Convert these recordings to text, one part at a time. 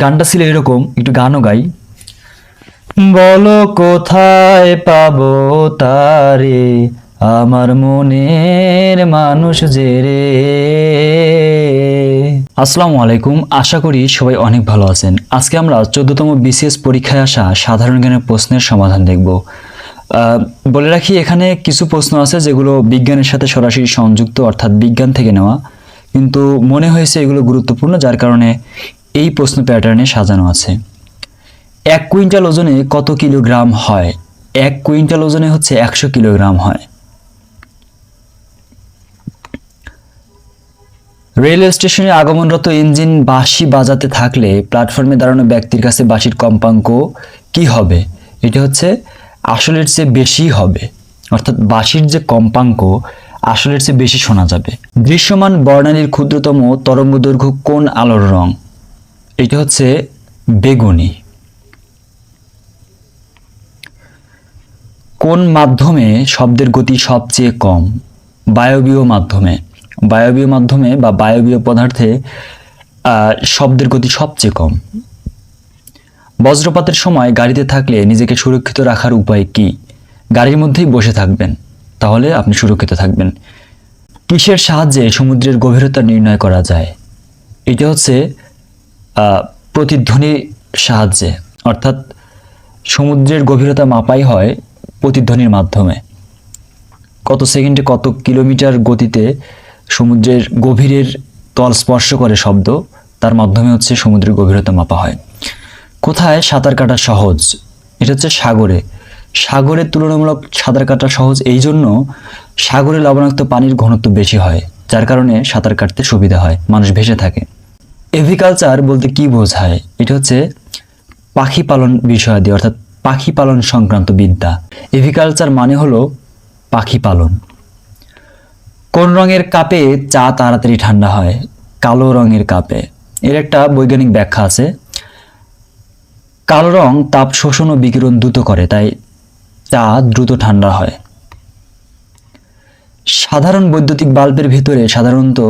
গানটা ছিল এরকম একটু গানও গাই। বলো কোথায় পাবো তারে আমার মনের মানুষ যে রে। আসসালামু আলাইকুম আশা করি সবাই অনেক ভালো আছেন। আজকে আমরা চোদ্দতম বিসিএস পরীক্ষায় আসা সাধারণ জ্ঞানের প্রশ্নের সমাধান দেখব। আহ, বলে রাখি এখানে কিছু প্রশ্ন আছে যেগুলো বিজ্ঞানের সাথে সরাসরি সংযুক্ত অর্থাৎ বিজ্ঞান থেকে নেওয়া। কিন্তু মনে হয়েছে এগুলো গুরুত্বপূর্ণ যার কারণে এই প্রশ্ন প্যাটার্নে সাজানো আছে। এক কুইন্টাল ওজনে কত কিলোগ্রাম হয়? এক কুইন্টাল ওজনে হচ্ছে একশো কিলোগ্রাম হয়। রেলওয়ে স্টেশনে আগমনরত ইঞ্জিন বাঁশি বাজাতে থাকলে প্ল্যাটফর্মে দাঁড়ানো ব্যক্তির কাছে বাঁশির কম্পাঙ্ক কি হবে? এটা হচ্ছে আসলের চেয়ে বেশি হবে। অর্থাৎ বাঁশির যে কম্পাঙ্ক, আসলের চেয়ে বেশি শোনা যাবে। দৃশ্যমান বর্ণালীর ক্ষুদ্রতম তরঙ্গ দৈর্ঘ্য কোন আলোর রং? এটা হচ্ছে বেগুনি। কোন মাধ্যমে শব্দের গতি সবচেয়ে কম? বায়বীয় মাধ্যমে। বায়বীয় মাধ্যমে বা বায়বীয় পদার্থে শব্দের গতি সবচেয়ে কম। বজ্রপাতের সময় গাড়িতে থাকলে নিজেকে সুরক্ষিত রাখার উপায় কি? গাড়ির মধ্যেই বসে থাকবেন, তাহলে আপনি সুরক্ষিত থাকবেন। কিসের সাহায্যে সমুদ্রের গভীরতা নির্ণয় করা যায়? এটা হচ্ছে প্রতিধ্বনির সাহায্যে, অর্থাৎ সমুদ্রের গভীরতা মাপাই হয় প্রতিধ্বনির মাধ্যমে। কত সেকেন্ডে কত কিলোমিটার গতিতে সমুদ্রের গভীরের তল স্পর্শ করে শব্দ, তার মাধ্যমে হচ্ছে সমুদ্রের গভীরতা মাপা হয়। কোথায় সাঁতার কাটা সহজ? এটা হচ্ছে সাগরে। সাগরের তুলনামূলক সাঁতার কাটা সহজ এই জন্য সাগরে লবণাক্ত পানির ঘনত্ব বেশি হয়, যার কারণে সাঁতার কাটতে সুবিধা হয়, মানুষ ভেসে থাকে। এভিকালচার বলতে কি বোঝায়? এটা হচ্ছে পাখি পালন বিষয়াদি, অর্থাৎ পাখি পালন সংক্রান্ত বিদ্যা। এভিকালচার মানে হলো পাখি পালন। কোন রঙের কাপে চা তাড়াতাড়ি ঠান্ডা হয়? কালো রঙের কাপে। এর একটা বৈজ্ঞানিক ব্যাখ্যা আছে। কালো রং তাপ শোষণ ও বিকিরণ দ্রুত করে, তাই চা দ্রুত ঠান্ডা হয়। সাধারণ বৈদ্যুতিক বাল্বের ভিতরে সাধারণত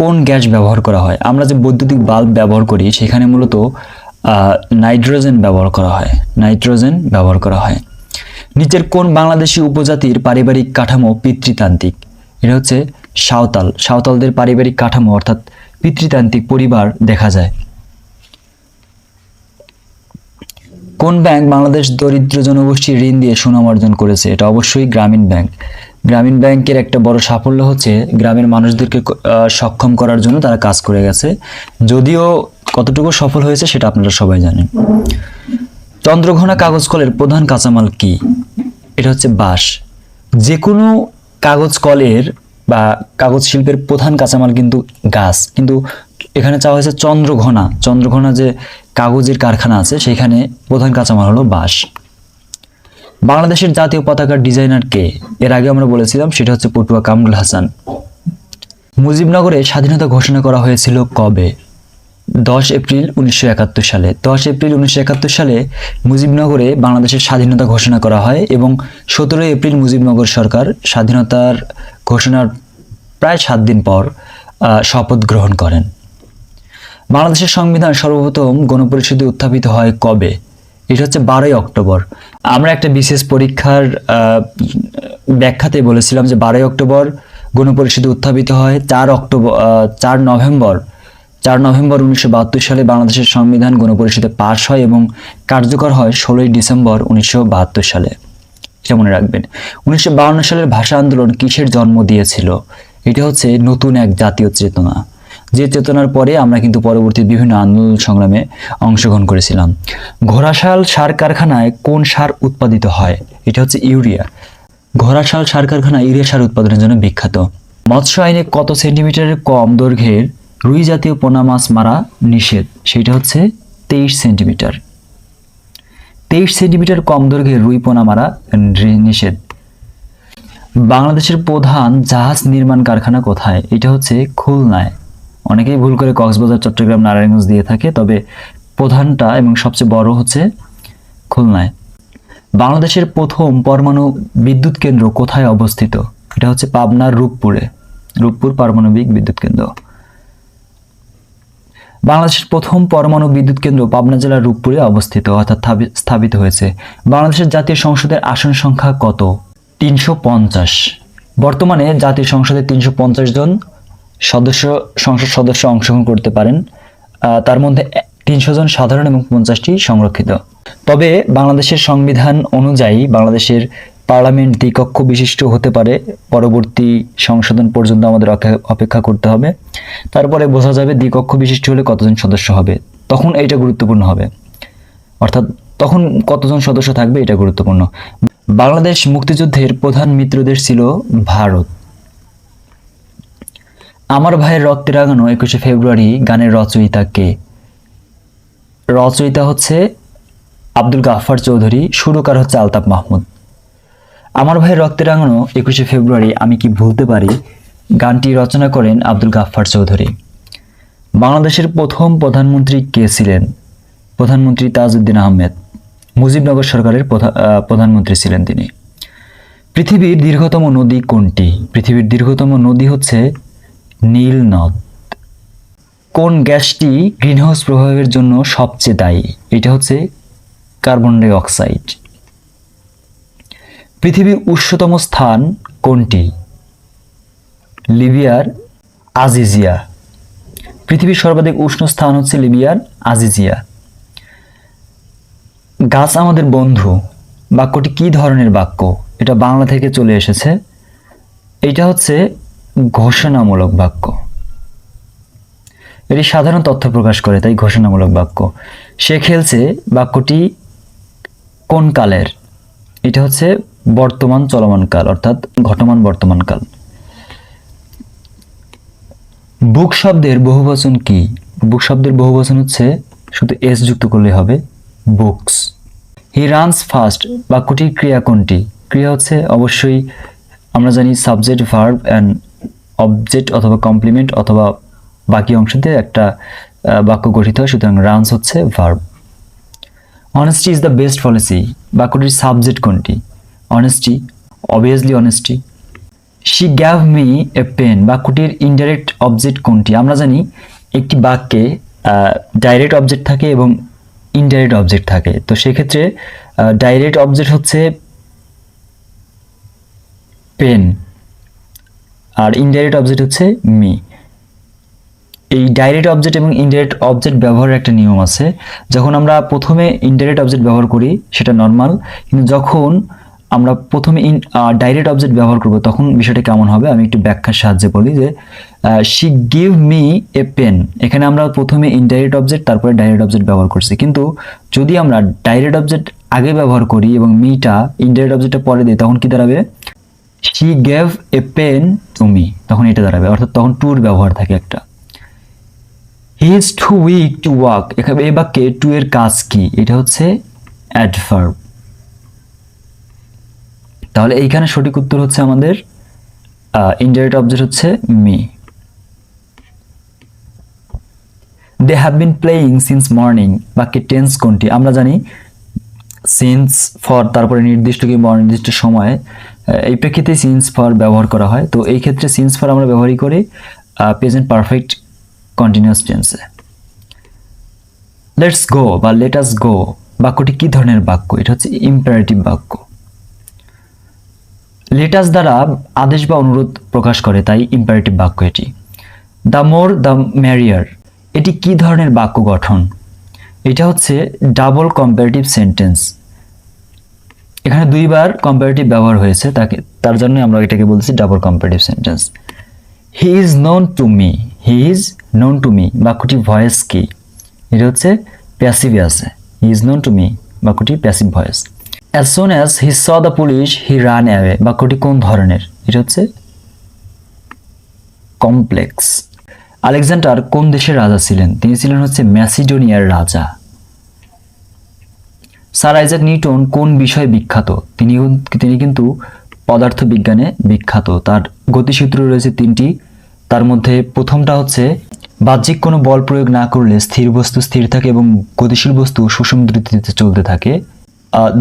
কোন গ্যাস ব্যবহার করা হয়? আমরা যে বৈদ্যুতিক বাল্ব ব্যবহার করি, সেখানে মূলত নাইট্রোজেন ব্যবহার করা হয়। নাইট্রোজেন ব্যবহার করা হয়। নিচের কোন বাংলাদেশি উপজাতির পারিবারিক কাঠামো পিতৃতান্ত্রিক? এটা হচ্ছে সাঁওতাল। সাঁওতালদের পারিবারিক কাঠামো, অর্থাৎ পিতৃতান্ত্রিক পরিবার দেখা যায়। কোন ব্যাংক বাংলাদেশ দরিদ্র জনগোষ্ঠীর ঋণ দিয়ে সুনাম অর্জন করেছে? এটা অবশ্যই গ্রামীণ ব্যাংক। গ্রামীণ ব্যাংকের একটা বড় সাফল্য হচ্ছে গ্রামের মানুষদেরকে সক্ষম করার জন্য তারা কাজ করে গেছে। যদিও কতটুকু সফল হয়েছে সেটা আপনারা সবাই জানেন। চন্দ্রঘোনা কাগজ কলের প্রধান কাঁচামাল কি? এটা হচ্ছে বাঁশ। যে কোনো কাগজ কলের বা কাগজ শিল্পের প্রধান কাঁচামাল কিন্তু গাছ। কিন্তু এখানে চাওয়া হয়েছে চন্দ্রঘোনা। চন্দ্রঘোনা যে কাগজের কারখানা আছে, সেখানে প্রধান কাঁচামাল হলো বাঁশ। বাংলাদেশের জাতীয় পতাকার ডিজাইনার কে এর আগে আমরা বলেছিলাম, সেটা হচ্ছে পটুয়া কামরুল হাসান। মুজিবনগরে স্বাধীনতা ঘোষণা করা হয়েছিল কবে? দশ এপ্রিল উনিশশো একাত্তর সালে। দশ এপ্রিল উনিশশো একাত্তর সালে মুজিবনগরে বাংলাদেশের স্বাধীনতা ঘোষণা করা হয় এবং সতেরোই এপ্রিল মুজিবনগর সরকার স্বাধীনতার ঘোষণার প্রায় সাত দিন পর শপথ গ্রহণ করেন। বাংলাদেশের সংবিধান সর্বপ্রথম গণপরিষদে উত্থাপিত হয় কবে? এটা হচ্ছে বারোই অক্টোবর। আমরা একটা বিশেষ পরীক্ষার ব্যাখ্যাতে বলেছিলাম যে বারোই অক্টোবর গণপরিষদে উত্থাপিত হয় চার অক্টোবর চার নভেম্বর। চার নভেম্বর উনিশশো বাহাত্তর সালে বাংলাদেশের সংবিধান গণপরিষদে পাশ হয় এবং কার্যকর হয় ষোলোই ডিসেম্বর উনিশশো বাহাত্তর সালে। এটা মনে রাখবেন। উনিশশো সালের ভাষা আন্দোলন কিসের জন্ম দিয়েছিল? এটা হচ্ছে নতুন এক জাতীয় চেতনা। যে চেতনার পরে আমরা কিন্তু পরবর্তী বিভিন্ন আন্দোলন সংগ্রামে অংশগ্রহণ করেছিলাম। ঘোড়াশাল সার কারখানায় কোন সার উৎপাদিত হয়? এটা হচ্ছে ইউরিয়া। ঘোড়াশাল সার কারখানা ইউরিয়া সার উৎপাদনের জন্য বিখ্যাত। মৎস্য আইনে কত সেন্টিমিটারের কম দৈর্ঘ্যের রুই জাতীয় পোনা মাছ মারা নিষেধ? সেটা হচ্ছে তেইশ সেন্টিমিটার। তেইশ সেন্টিমিটার কম দৈর্ঘ্যের রুই পোনা মারা নিষেধ। বাংলাদেশের প্রধান জাহাজ নির্মাণ কারখানা কোথায়? এটা হচ্ছে খুলনায়। অনেকেই ভুল করে কক্সবাজার, চট্টগ্রাম, নারায়ণগঞ্জ দিয়ে থাকে, তবে প্রধানটা এবং সবচেয়ে বড় হচ্ছে খুলনায়। বাংলাদেশের প্রথম পরমাণু বিদ্যুৎ কেন্দ্র কোথায় অবস্থিত? এটা হচ্ছে পাবনার রূপপুরে, রূপপুর পারমাণবিক বিদ্যুৎ কেন্দ্র। বাংলাদেশের প্রথম পরমাণু বিদ্যুৎ কেন্দ্র পাবনা জেলার রূপপুরে অবস্থিত, অর্থাৎ স্থাপিত হয়েছে। বাংলাদেশের জাতীয় সংসদের আসন সংখ্যা কত? তিনশো পঞ্চাশ। বর্তমানে জাতীয় সংসদে তিনশো পঞ্চাশ জন সদস্য, সংসদ সদস্য অংশগ্রহণ করতে পারেন। তার মধ্যে তিনশো জন সাধারণ এবং পঞ্চাশটি সংরক্ষিত। তবে বাংলাদেশের সংবিধান অনুযায়ী বাংলাদেশের পার্লামেন্ট দ্বিকক্ষ বিশিষ্ট হতে পারে। পরবর্তী সংশোধন পর্যন্ত আমাদের অপেক্ষা করতে হবে। তারপরে বোঝা যাবে দ্বিকক্ষ বিশিষ্ট হলে কতজন সদস্য হবে। তখন এটা গুরুত্বপূর্ণ হবে। অর্থাৎ তখন কতজন সদস্য থাকবে এটা গুরুত্বপূর্ণ। বাংলাদেশ মুক্তিযুদ্ধের প্রধান মিত্রদেশ ছিল ভারত। আমার ভাইয়ের রক্তে রাগানো একুশে ফেব্রুয়ারি গানের রচয়িতা কে? রচয়িতা হচ্ছে আব্দুল গাফফার চৌধুরী, সুরকার হচ্ছে আলতাফ মাহমুদ। আমার ভাইয়ের রক্তে রাঙানো একুশে ফেব্রুয়ারি আমি কি ভুলতে পারি? গানটি রচনা করেন আব্দুল গাফফার চৌধুরী। বাংলাদেশের প্রথম প্রধানমন্ত্রী কে ছিলেন? প্রধানমন্ত্রী তাজউদ্দিন আহমেদ। মুজিবনগর সরকারের প্রধা- প্রধানমন্ত্রী ছিলেন তিনি। পৃথিবীর দীর্ঘতম নদী কোনটি? পৃথিবীর দীর্ঘতম নদী হচ্ছে নীল নদ। কোন গ্যাসটি গ্রিনহাউস প্রভাবের জন্য সবচেয়ে দায়ী? এটা হচ্ছে কার্বন ডাই অক্সাইড। পৃথিবীর উচ্চতম স্থান কোনটি? লিবিয়ার আজিজিয়া। পৃথিবীর সর্বাধিক উষ্ণ স্থান হচ্ছে লিবিয়ার আজিজিয়া। গাছ আমাদের বন্ধু। বাক্যটি কি ধরনের বাক্য? এটা বাংলা থেকে চলে এসেছে। এটা হচ্ছে ঘোষণামূলক বাক্য। এটি সাধারণ তথ্য প্রকাশ করে, তাই ঘোষণামূলক বাক্য। সে খেলছে বাক্যটি কোন কালের? এটা হচ্ছে বর্তমান চলমান কাল, অর্থাৎ ঘটমান বর্তমান কাল। বুক শব্দের বহুবচন কি? বুক শব্দের বহুবচন হচ্ছে, শুধু এস যুক্ত করলে হবে, বুকস। হি রানস ফাস্ট বাক্যটির ক্রিয়া কোনটি? ক্রিয়া হচ্ছে অবশ্যই, আমরা জানি সাবজেক্ট ভার্ব অ্যান্ড অবজেক্ট অথবা কমপ্লিমেন্ট অথবা বাকি অংশতে একটা বাক্য গঠিত হয়, সুতরাং রানস হচ্ছে verb honesty is the best policy বাক্যটির সাবজেক্ট কোনটি? Honesty obviously honesty she gave me a pen বাক্যটির ইনডাইরেক্ট অবজেক্ট কোনটি? আমরা জানি একটি বাক্যে ডাইরেক্ট অবজেক্ট থাকে এবং ইনডাইরেক্ট অবজেক্ট থাকে। তো সেক্ষেত্রে ডাইরেক্ট অবজেক্ট হচ্ছে পেন আর ইনডাইরেক্ট অবজেক্ট হচ্ছে মি এই ডাইরেক্ট অবজেক্ট এবং ইনডাইরেক্ট অবজেক্ট ব্যবহারের একটা নিয়ম আছে। যখন আমরা প্রথমে ইনডাইরেক্ট অবজেক্ট ব্যবহার করি, সেটা নর্মাল কিন্তু যখন আমরা প্রথমে ইন ডাইরেক্ট অবজেক্ট ব্যবহার করব, তখন বিষয়টা কেমন হবে? আমি একটু ব্যাখ্যার সাহায্যে বলি যে she give me a pen এখানে আমরা প্রথমে ইনডাইরেক্ট অবজেক্ট তারপরে ডাইরেক্ট অবজেক্ট ব্যবহার করছি। কিন্তু যদি আমরা ডাইরেক্ট অবজেক্ট আগে ব্যবহার করি এবং মিটা ইনডাইরেক্ট অবজেক্টটা পরে দিই, তখন কী দাঁড়াবে? She gave a pen to me তখন এটা দাঁড়াবে। অর্থাৎ তখন টুর ব্যবহার থাকে একটা। He is too weak to walk এখানে এই বাক্যে টু এর কাজ কি? এটা হচ্ছে অ্যাডভার্ব তাহলে এইখানে সঠিক উত্তর হচ্ছে আমাদের ইনডাইরেক্ট অবজেক্ট হচ্ছে me they have been playing since morning বাক্যে টেন্স কোনটি? আমরা জানি সিন্স ফর তারপরে নির্দিষ্ট কিংবা অনির্দিষ্ট সময়ে এই প্রেক্ষিতে সিন্স ফর ব্যবহার করা হয়। তো এই ক্ষেত্রে সিন্স ফর আমরা ব্যবহারই করি প্রেজেন্ট পারফেক্ট কন্টিনিউয়াস টেন্সে লেটস গো বা লেটাস গো বাক্যটি কি ধরনের বাক্য? এটা হচ্ছে ইম্পারেটিভ বাক্য। লেটাস দ্বারা আদেশ বা অনুরোধ প্রকাশ করে, তাই ইম্পারেটিভ বাক্য এটি। দ্য মোর দ্য ম্যারিয়ার এটি কি ধরনের বাক্য গঠন? এটা হচ্ছে ডাবল কম্পারেটিভ সেন্টেন্স এখানে দুইবার কম্পারেটিভ ব্যবহার হয়েছে, তাকে তার জন্য আমরা এটাকে বলছি double comparative sentence he is known to me he is known to me বাক্যটি ভয়েস কি? এটা হচ্ছে প্যাসিভে আছে। He is known to me বাক্যটি passive voice as soon as he saw the police he ran away বাক্যটি কোন ধরনের? এটা হচ্ছে কমপ্লেক্স আলেকজান্ডার কোন দেশের রাজা ছিলেন? তিনি ছিলেন হচ্ছে ম্যাসিডোনিয়ার রাজা। স্যার আইজাক নিউটন কোন বিষয়ে বিখ্যাত? তিনি তিনি কিন্তু পদার্থবিজ্ঞানে বিখ্যাত। তার গতিসূত্র রয়েছে তিনটি। তার মধ্যে প্রথমটা হচ্ছে, বাহ্যিক কোনো বল প্রয়োগ না করলে স্থির বস্তু স্থির থাকে এবং গতিশীল বস্তু সুষম দ্রুতিতে চলতে থাকে।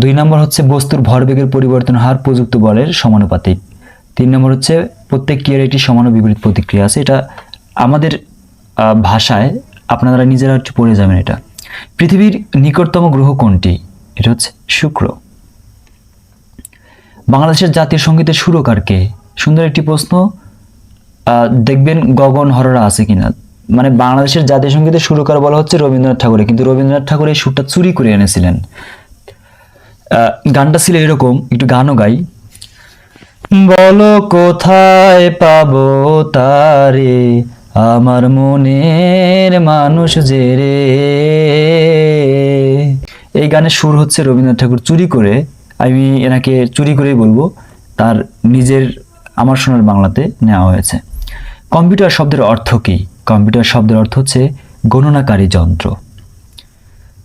দুই নম্বর হচ্ছে বস্তুর ভরবেগের পরিবর্তন হার প্রযুক্ত বলের সমানুপাতিক। তিন নম্বর হচ্ছে প্রত্যেক ক্রিয়ার একটি সমান বিপরীত প্রতিক্রিয়া আছে। এটা আমাদের ভাষায় আপনারা নিজেরা একটু পড়ে যাবেন এটা। পৃথিবীর নিকটতম গ্রহ কোনটি? এটা হচ্ছে শুক্র। বাংলাদেশের জাতীয় সঙ্গীতের সুরকার কে? সুন্দর একটি প্রশ্ন। দেখবেন গগন হররা আছে কিনা? মানে বাংলাদেশের জাতীয় সঙ্গীতের সুরকার বলা হচ্ছে রবীন্দ্রনাথ ঠাকুরের কিন্তু রবীন্দ্রনাথ ঠাকুর এই সুরটা চুরি করে এনেছিলেন। গানটা ছিল এরকম, একটু গানও গাই। বলো কোথায় পাবো তারে? আমার মনের মানুষ যে রে? এই গানের সুর হচ্ছে রবীন্দ্রনাথ ঠাকুর চুরি করে, আমি এনাকে চুরি করেই বলব, তার নিজের আমার সোনার বাংলাতে নেওয়া হয়েছে। কম্পিউটার শব্দের অর্থ কী? কম্পিউটার শব্দের অর্থ হচ্ছে গণনাকারী যন্ত্র।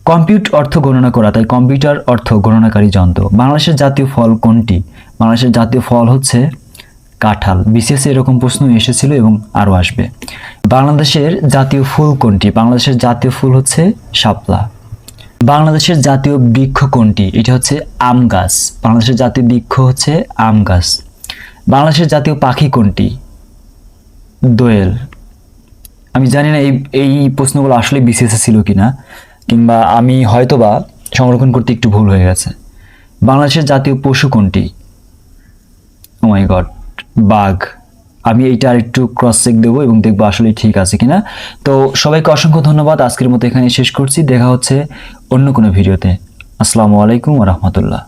কম্পিউট অর্থ গণনা করা, তাই কম্পিউটার অর্থ গণনাকারী যন্ত্র। বাংলাদেশের জাতীয় ফল কোনটি? বাংলাদেশের জাতীয় ফল হচ্ছে কাঁঠাল। বিশেষ এরকম প্রশ্ন এসেছিল এবং আরও আসবে। বাংলাদেশের জাতীয় ফুল কোনটি? বাংলাদেশের জাতীয় ফুল হচ্ছে শাপলা। বাংলাদেশের জাতীয় বৃক্ষ কোনটি? এটা হচ্ছে আম গাছ। বাংলাদেশের জাতীয় বৃক্ষ হচ্ছে আম গাছ। বাংলাদেশের জাতীয় পাখি কোনটি? দোয়েল। আমি জানি না এই এই প্রশ্নগুলো আসলে বিসিএসে ছিল কিনা, কিংবা আমি হয়তোবা সংরক্ষণ করতে একটু ভুল হয়ে গেছে। বাংলাদেশের জাতীয় পশু কোনটি? ও মাই গড বাঘ। আমি এইটা আরেকটু ক্রস চেক দেবো এবং দেখব আসলে ঠিক আছে কিনা। তো সবাইকে অসংখ্য ধন্যবাদ। আজকের মতো এখানে শেষ করছি। দেখা হচ্ছে অন্য কোনো ভিডিওতে। আসসালামু আলাইকুম রহমতুল্লাহ।